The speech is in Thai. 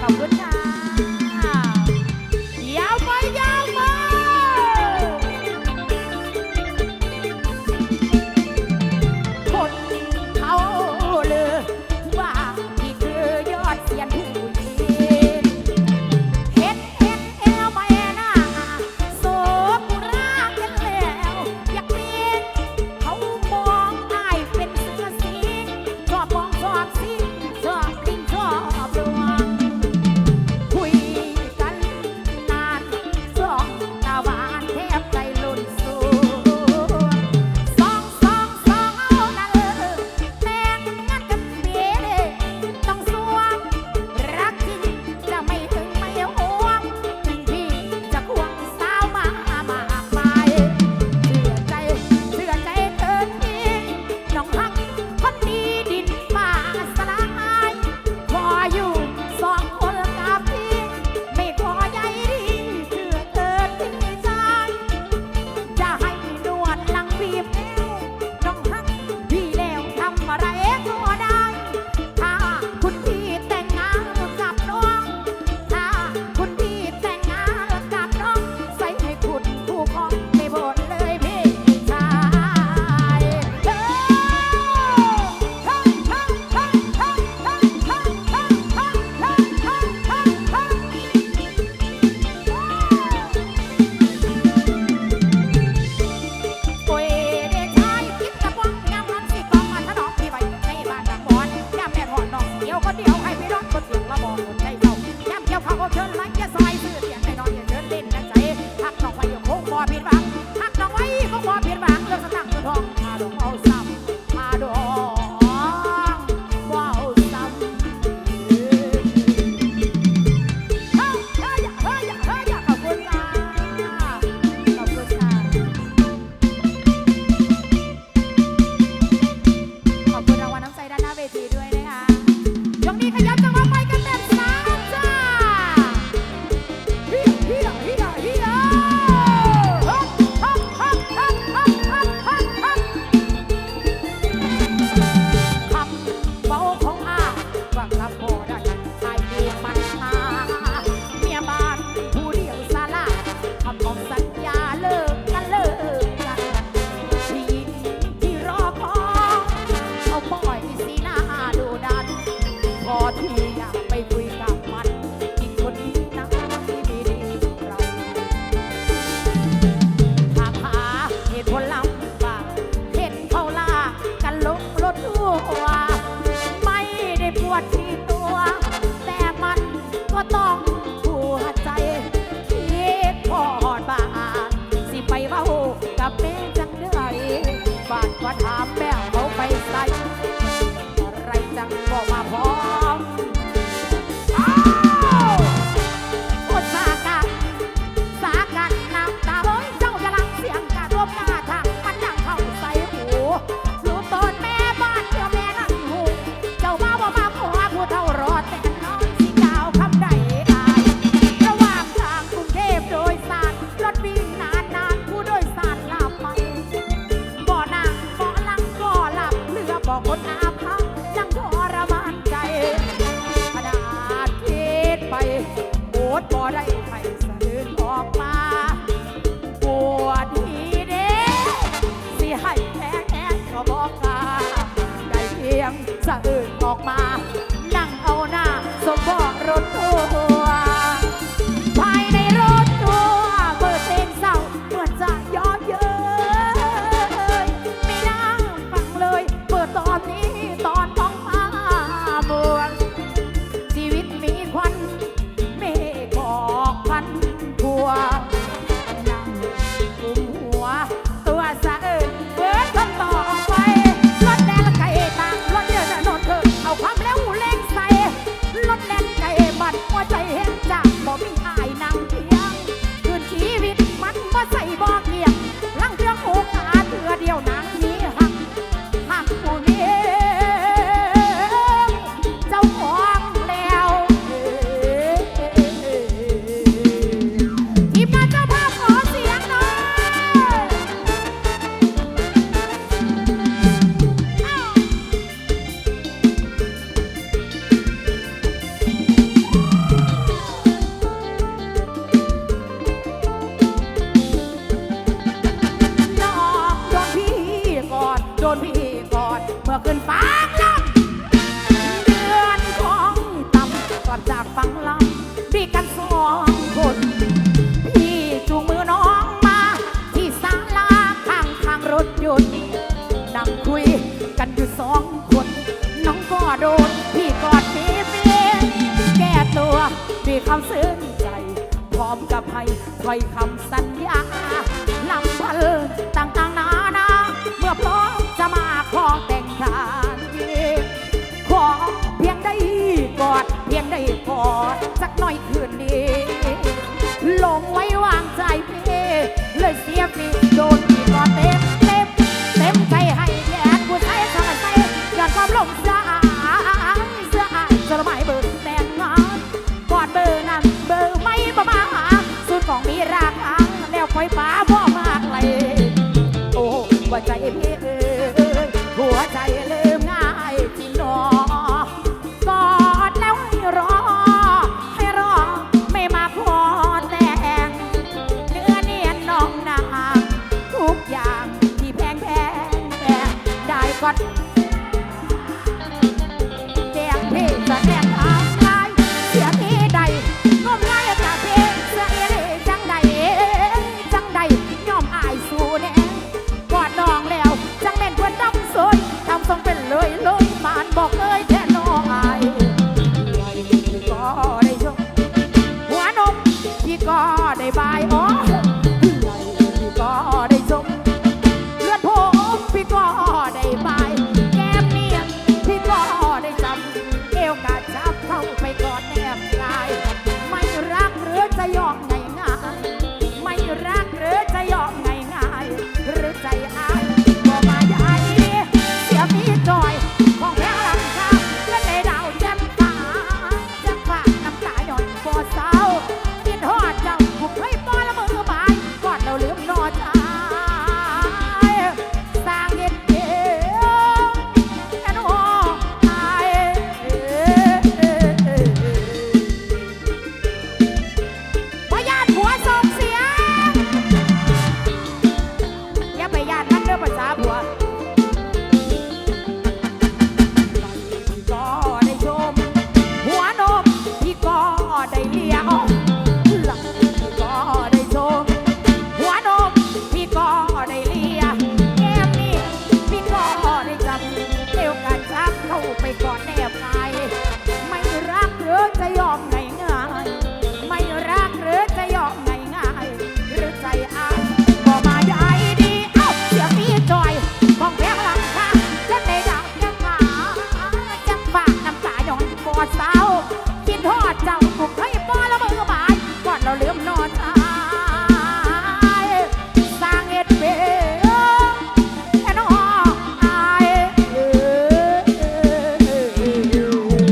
Ngọc Vân 妈。 ถ้อยคำสัญญาลำพันต่างๆนานาเมื่อพร้อมจะมาขอแต่งงานขอเพียงได้กอดเพียงได้กอดสักหน่อยคืนนี้ ลงไว้วางใจเพ What? แบบไงไม่รักหรือจะยอมง่ายง่ายไม่รักหรือจะยอมง่ายง่ายหรือใจอายก็มาใหญ่ดีเอ้าเสียงนี้จอยมองแพงหลังคาและในดางแค่ขาจะฝากน้ำตาหยอนกอดซา